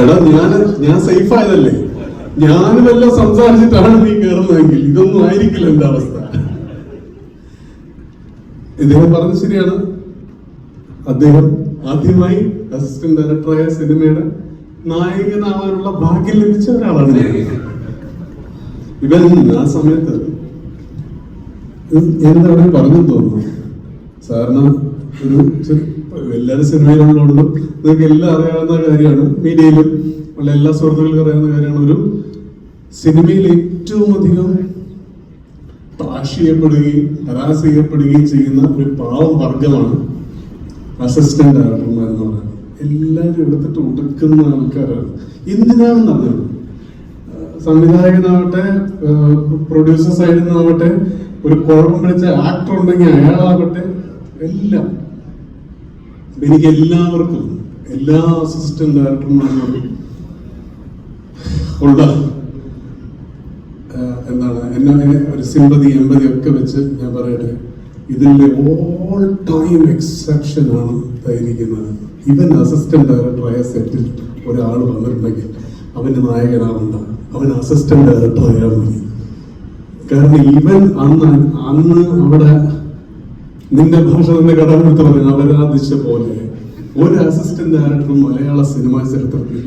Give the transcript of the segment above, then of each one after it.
എടാ ഞാൻ ഞാൻ സേഫ് ആയതല്ലേ? ഞാനും എല്ലാം സംസാരിച്ചിട്ടാണ് നീ കയറുന്നതെങ്കിൽ ഇതൊന്നും ആയിരിക്കില്ല എന്റെ അവസ്ഥ. ഇദ്ദേഹം പറഞ്ഞത് ശരിയാണ്. അദ്ദേഹം ആദ്യമായി അസിസ്റ്റന്റ് ഡയറക്ടറായ സിനിമയുടെ നായകനാവാനുള്ള ഭാഗ്യം ലഭിച്ച ഒരാളാണ് ഇവൻ ആ സമയത്ത് എന്താ അവിടെ പറഞ്ഞു തോന്നുന്നു? സാറിന് ഒരു എല്ലാവരും സിനിമയിലുള്ളതുകൊണ്ടും നിങ്ങൾക്ക് എല്ലാം അറിയാവുന്ന കാര്യമാണ്. മീഡിയയിലും ഉള്ള എല്ലാ സുഹൃത്തുക്കൾക്കും അറിയാവുന്ന കാര്യമാണ്. ഒരു സിനിമയിൽ ഏറ്റവും അധികം ട്രാഷ് ചെയ്യപ്പെടുകയും ഹരാസ് ചെയ്യപ്പെടുകയും ചെയ്യുന്ന ഒരു പാവം വർഗമാണ് അസിസ്റ്റന്റ് ഡയറക്ടർമാർ എന്ന് പറയുന്നത് എല്ലാവരും എടുത്തിട്ട് ഒടുക്കുന്ന ആൾക്കാരാണ്. എന്തിനാണെന്ന് അറിഞ്ഞത് സംവിധായകനാവട്ടെ പ്രൊഡ്യൂസർ സൈഡിൽ നിന്നാവട്ടെ ഒരു കുഴപ്പം പിടിച്ച ആക്ടർ ഉണ്ടെങ്കിൽ അയാളാവട്ടെ എല്ലാം എനിക്ക് എല്ലാവർക്കും എല്ലാ അസിസ്റ്റന്റ് ഡയറക്ടർമാരോടും ഉള്ള എന്താണ് എന്നെ ഒരു സിമ്പതി എൺപതി ഒക്കെ വെച്ച് ഞാൻ പറയട്ടെ. ഇതിന്റെ ഓൾ ടൈം എക്സെപ്ഷൻ ആണ് ഇതായിരിക്കുന്നത് ഇവൻ അസിസ്റ്റന്റ് ഡയറക്ടറായ സെറ്റിൽ ഒരാൾ വന്നിട്ടുണ്ടെങ്കിൽ അവന് നായകനാവണ്ട. അവൻ അസിസ്റ്റന്റ് ഡയറക്ടർ ആയാൽ മതി. കാരണം ഇവൻ അന്ന് അന്ന് അവിടെ നിന്റെ ഭാഷ തന്നെ കടമെടുത്ത് പറഞ്ഞു അവരാധിച്ച പോലെ ഒരു അസിസ്റ്റന്റ് ഡയറക്ടറും മലയാള സിനിമാ ചരിത്രത്തിൽ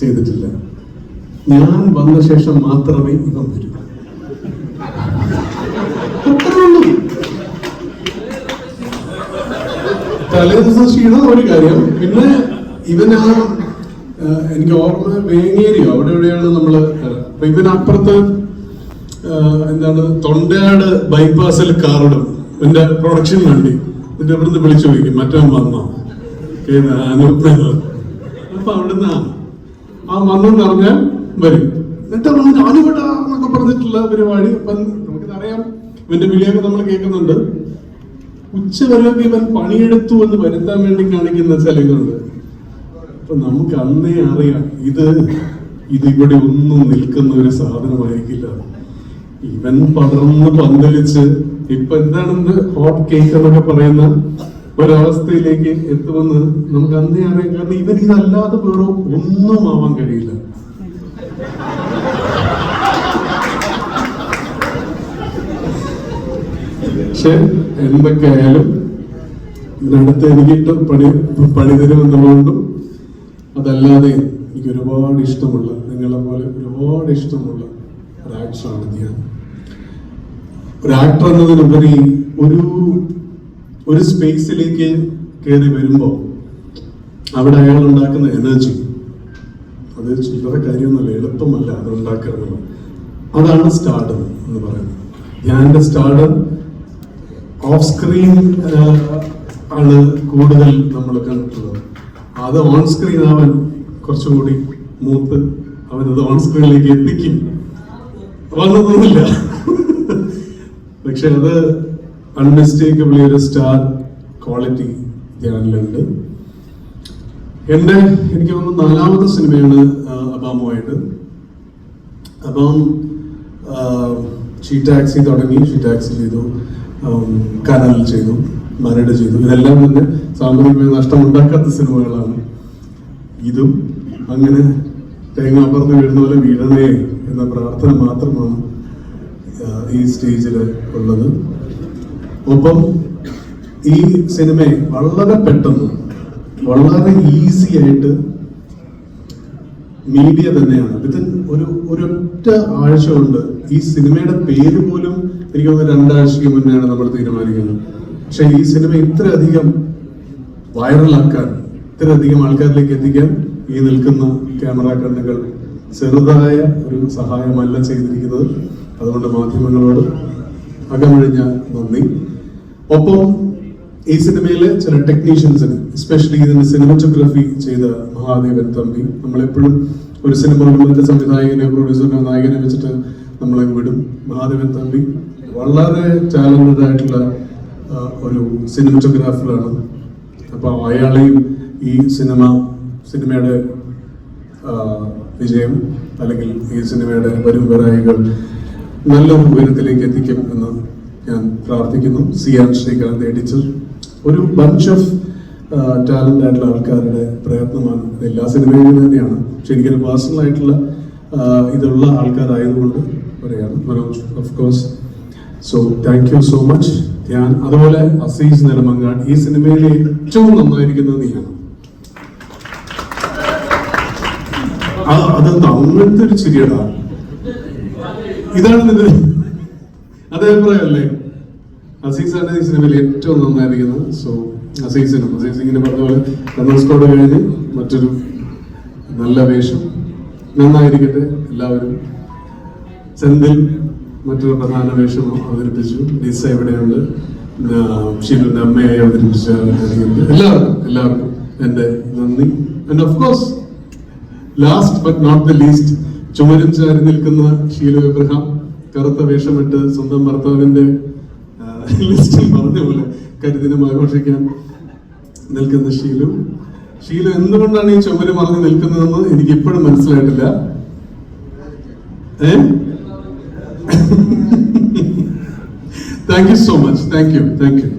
ചെയ്തിട്ടില്ല. ഞാൻ വന്ന ശേഷം മാത്രമേ ഇവൻ വരൂ. തലേദിവസം ക്ഷീണം ഒരു കാര്യം. പിന്നെ ഇവനാ എനിക്ക് ഓർമ്മ വേങ്ങേരിയോ അവിടെ എവിടെയാണ് നമ്മൾ അപ്പൊ ഇവനപ്പുറത്ത് എന്താണ് തൊണ്ടയാട് ബൈപ്പാസിൽ കാറിടും. എന്റെ പ്രൊഡക്ഷൻ വേണ്ടി. എന്റെ ഇവിടുന്ന് വിളിച്ചു ചോദിക്കും മറ്റവൻ വന്നോ? അപ്പൊ അവിടുന്ന് ആ, വന്നെന്ന് പറഞ്ഞാൽ വരും. എന്നിട്ട് പറഞ്ഞു അനുപെട്ട പറഞ്ഞിട്ടുള്ള പരിപാടി. അപ്പം നമുക്കിതറിയാം. ഇവന്റെ വിളിയൊക്കെ നമ്മൾ കേൾക്കുന്നുണ്ട്. ഉച്ച വരെയൊക്കെ ഇവൻ പണിയെടുത്തു എന്ന് വരുത്താൻ വേണ്ടി കാണിക്കുന്ന ചില ഇതുണ്ട് അപ്പൊ നമുക്ക് അന്നേ അറിയാം. ഇത് ഇത് ഇവിടെ ഒന്നും നിൽക്കുന്ന ഒരു സാധനമായിരിക്കില്ല. ഇവൻ പടർന്ന് പന്തലിച്ച് ഇപ്പൊ എന്താണെന്ന് ഹോട്ട് കേക്ക് എന്നൊക്കെ പറയുന്ന ഒരവസ്ഥയിലേക്ക് എത്തുമെന്ന് നമുക്ക് അന്നേ അറിയാം. കാരണം ഇവർ ഇതല്ലാതെ വേറെ ഒന്നും ആവാൻ കഴിയില്ല. പക്ഷെ എന്തൊക്കെയായാലും ഇതിനടുത്ത് എനിക്കിട്ട് പണി പണി അതല്ലാതെ എനിക്ക് ഒരുപാട് ഇഷ്ടമുള്ള നിങ്ങളെ പോലെ ഒരുപാട് ഇഷ്ടമുള്ള ഒരു ധ്യാനം ഒരു ആക്ടർ എന്നതിനുപരി ഒരു ഒരു സ്പേസിലേക്ക് കയറി വരുമ്പോൾ അവിടെ അയാൾ ഉണ്ടാക്കുന്ന എനർജി അത് ചില്ലറ കാര്യമൊന്നുമല്ല എളുപ്പമല്ല അത് ഉണ്ടാക്കുക എന്നുള്ളത് അതാണ് സ്റ്റാർഡം എന്ന് പറയുന്നത്. ഞാൻ സ്റ്റാർഡ് ഓഫ് സ്ക്രീൻ ആണ് കൂടുതൽ നമ്മൾ കണ്ടിട്ടുള്ളത്. അത് ഓൺ സ്ക്രീൻ ആവാൻ കുറച്ചുകൂടി മൂത്ത് അവനത് ഓൺ സ്ക്രീനിലേക്ക് എത്തിക്കും. വന്നതൊന്നുമില്ല. പക്ഷെ അത് അൺമിസ്റ്റേക്കബിളി ഒരു സ്റ്റാർ ക്വാളിറ്റി ധ്യാനിലുണ്ട്. എന്റെ എനിക്ക് തോന്നുന്നു നാലാമത്തെ സിനിമയാണ് അബാമുമായിട്ട്. അപ്പം ഷീ ടാക്സി തുടങ്ങി. ഷീ ടാക്സി ചെയ്തു. കനൽ ചെയ്തു. മരട് ചെയ്തു. ഇതെല്ലാം തന്നെ സാമ്പത്തികമായി നഷ്ടമുണ്ടാക്കാത്ത സിനിമകളാണ് ഇതും. അങ്ങനെ തേങ്ങാപ്പുറത്ത് വീഴുന്ന പോലെ വീഴണേ എന്ന പ്രാർത്ഥന മാത്രമാണ് ഈ സ്റ്റേജിൽ ഉള്ളത്. ഒപ്പം ഈ സിനിമ വളരെ പെട്ടെന്ന് വളരെ ഈസി ആയിട്ട് മീഡിയ തന്നെയാണ്. വിത്തിൻ ഒരു ഒരൊറ്റ ആഴ്ച കൊണ്ട് ഈ സിനിമയുടെ പേര് പോലും എനിക്ക് തോന്നുന്നു രണ്ടാഴ്ചയ്ക്ക് മുന്നെയാണ് നമ്മൾ തീരുമാനിക്കുന്നത്. പക്ഷെ ഈ സിനിമ ഇത്രയധികം വൈറലാക്കാൻ ഇത്രയധികം ആൾക്കാരിലേക്ക് എത്തിക്കാൻ ഈ നിൽക്കുന്ന ക്യാമറ കണ്ണുകൾ ചെറുതായ ഒരു സഹായമല്ല ചെയ്തിരിക്കുന്നത്. അതുകൊണ്ട് മാധ്യമങ്ങളോട് അകമഴിഞ്ഞ നന്ദി. ഒപ്പം ഈ സിനിമയിലെ ചില ടെക്നീഷ്യൻസിന് എസ്പെഷ്യലി ഇതിന്റെ സിനിമറ്റോഗ്രഫി ചെയ്ത മഹാദേവൻ തമ്പി നമ്മളെപ്പോഴും ഒരു സിനിമ കുടുംബത്തിന്റെ സംവിധായകനെ പ്രൊഡ്യൂസറിനെ നായകനെ വെച്ചിട്ട് നമ്മളെ വിടും. മഹാദേവൻ തമ്പി വളരെ ടാലന്റഡ് ആയിട്ടുള്ള ഒരു സിനിമറ്റോഗ്രാഫറാണ് അപ്പോൾ അയാളെയും ഈ സിനിമ സിനിമയുടെ വിജയം അല്ലെങ്കിൽ ഈ സിനിമയുടെ വരും വരായികൾ നല്ലൊരു ഉയരത്തിലേക്ക് എത്തിക്കും എന്ന് ഞാൻ പ്രാർത്ഥിക്കുന്നു. സി ആർ ശ്രീകാന്ത് ടീച്ചർ ഒരു ബഞ്ച് ഓഫ് ടാലന്റ് ആയിട്ടുള്ള ആൾക്കാരുടെ പ്രയത്നമാണ് എല്ലാ സിനിമയിലും തന്നെയാണ്. പക്ഷെ എനിക്കൊരു പേഴ്സണൽ ആയിട്ടുള്ള ഇതുള്ള ആൾക്കാരായതുകൊണ്ട് പറയാണ് Manoj of course so thank you so much ഞാൻ അതുപോലെ അസീസ് നെലമങ്ങാട് ഈ സിനിമയിലെ ഏറ്റവും നന്നായിരിക്കുന്നത് നീയാണ്. അതെന്താ അങ്ങനത്തെ ഒരു ചിരിയടാ. ഇതാണ് നിന്റെ അതേ അഭിപ്രായമല്ലേ അസീസാണ് ഈ സിനിമയിൽ ഏറ്റവും നന്നായിരിക്കുന്നത് സോ അസീസിനും അസീസ് ഇങ്ങനെ പറഞ്ഞ പോലെ സ്കോഡ് കഴിഞ്ഞ് മറ്റൊരു നല്ല വേഷം. നന്നായിരിക്കട്ടെ എല്ലാവരും. ചെന്തിൽ മറ്റൊരു പ്രധാന വേഷം അവതരിപ്പിച്ചു. ഡിസ എവിടെയുണ്ട്? ഷീലുവിന്റെ അമ്മയായി അവതരിപ്പിച്ച എല്ലാവർക്കും എല്ലാവർക്കും എന്റെ നന്ദി. And of course last but not the least ചുമരും ചാരി നിൽക്കുന്ന ഷീലു എബ്രഹാം കറുത്ത വേഷമിട്ട് സ്വന്തം ഭർത്താവിന്റെ ലിസ്റ്റിൽ പറഞ്ഞ പോലെ കരുതിനും ആഘോഷിക്കാൻ നിൽക്കുന്ന ഷീലു. ഷീലു എന്തുകൊണ്ടാണ് ഈ ചുമര് മറിഞ്ഞ് നിൽക്കുന്നതെന്ന് എനിക്ക് ഇപ്പോഴും മനസ്സിലായിട്ടില്ല. ഏ? Thank you so much thank you thank you